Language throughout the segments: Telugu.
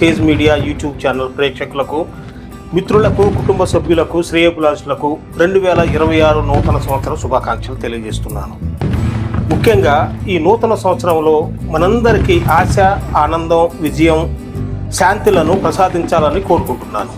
సేజ్ మీడియా యూట్యూబ్ ఛానల్ ప్రేక్షకులకు మిత్రులకు కుటుంబ సభ్యులకు శ్రేయపులాసులకు రెండు వేల ఇరవై ఆరు నూతన సంవత్సరం శుభాకాంక్షలు తెలియజేస్తున్నాను. ముఖ్యంగా ఈ నూతన సంవత్సరంలో మనందరికీ ఆశ ఆనందం విజయం శాంతులను ప్రసాదించాలని కోరుకుంటున్నాను.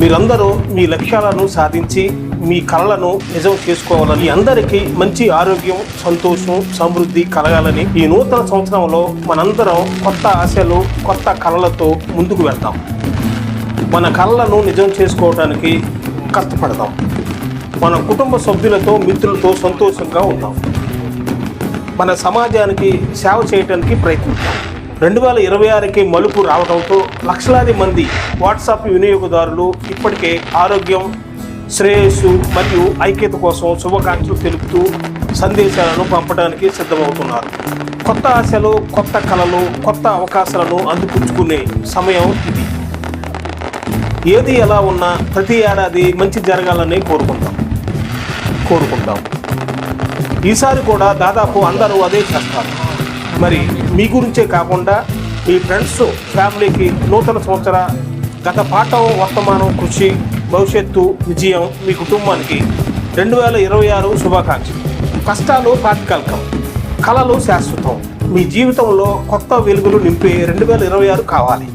మీరందరూ మీ లక్ష్యాలను సాధించి మీ కళలను నిజం చేసుకోవాలని అందరికీ మంచి ఆరోగ్యం సంతోషం సమృద్ధి కలగాలని ఈ నూతన సంవత్సరంలో మనందరం కొత్త ఆశలు కొత్త కళలతో ముందుకు వెళ్దాం మన కళలను నిజం చేసుకోవడానికి కష్టపడదాం మన కుటుంబ సభ్యులతో మిత్రులతో సంతోషంగా ఉందాం మన సమాజానికి సేవ చేయడానికి ప్రయత్నిద్దాం రెండు వేల ఇరవై ఆరుకి మలుపు రావడంతో లక్షలాది మంది వాట్సాప్ వినియోగదారులు ఇప్పటికే ఆరోగ్యం శ్రేయస్సు మరియు ఐక్యత కోసం శుభాకాంక్షలు తెలుపుతూ సందేశాలను పంపడానికి సిద్ధమవుతున్నారు. కొత్త ఆశలు కొత్త కళలు కొత్త అవకాశాలను అందిపుచ్చుకునే సమయం ఇది. ఏది ఎలా ఉన్నా ప్రతి ఏడాది మంచి జరగాలని కోరుకుంటాం. కోరుకుంటాం. ఈసారి కూడా దాదాపు అందరూ అదే చేస్తారు. మరి మీ గురించే కాకుండా మీ ఫ్రెండ్స్ ఫ్యామిలీకి నూతన సంవత్సర గత పాఠం వర్తమానం కృషి భవిష్యత్తు విజయం మీ కుటుంబానికి. రెండు వేల ఇరవై ఆరు శుభాకాంక్షలు. కష్టాలు తాత్కాలికం కళలు శాశ్వతం. మీ జీవితంలో కొత్త వెలుగులు నింపే రెండు వేల ఇరవై ఆరు కావాలి.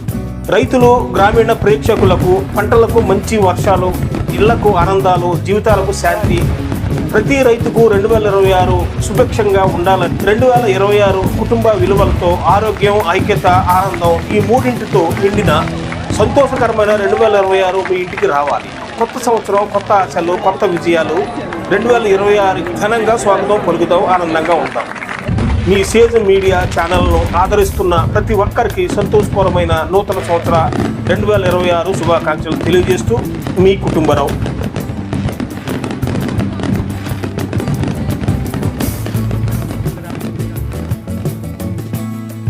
రైతులు గ్రామీణ ప్రేక్షకులకు పంటలకు మంచి వర్షాలు ఇళ్ళకు ఆనందాలు జీవితాలకు శాంతి. ప్రతి రైతుకు రెండు వేల ఇరవై ఆరు సుభిక్షంగా ఉండాలని రెండు వేల ఇరవై ఆరు కుటుంబ విలువలతో ఆరోగ్యం ఐక్యత ఆనందం ఈ మూడింటితో నిండిన సంతోషకరమైన రెండు వేల ఇరవై ఆరు మీ ఇంటికి రావాలి. కొత్త సంవత్సరం కొత్త ఆశలు కొత్త విజయాలు. రెండు వేల ఇరవై ఆరుకి ఘనంగా స్వాగతం పలుకుదాం ఆనందంగా ఉంటాం. మీ సేజ్ మీడియా ఛానల్ను ఆదరిస్తున్న ప్రతి ఒక్కరికి సంతోషకరమైన నూతన సంవత్సర రెండు వేల ఇరవై ఆరు శుభాకాంక్షలు తెలియజేస్తూ మీ కుటుంబరావు.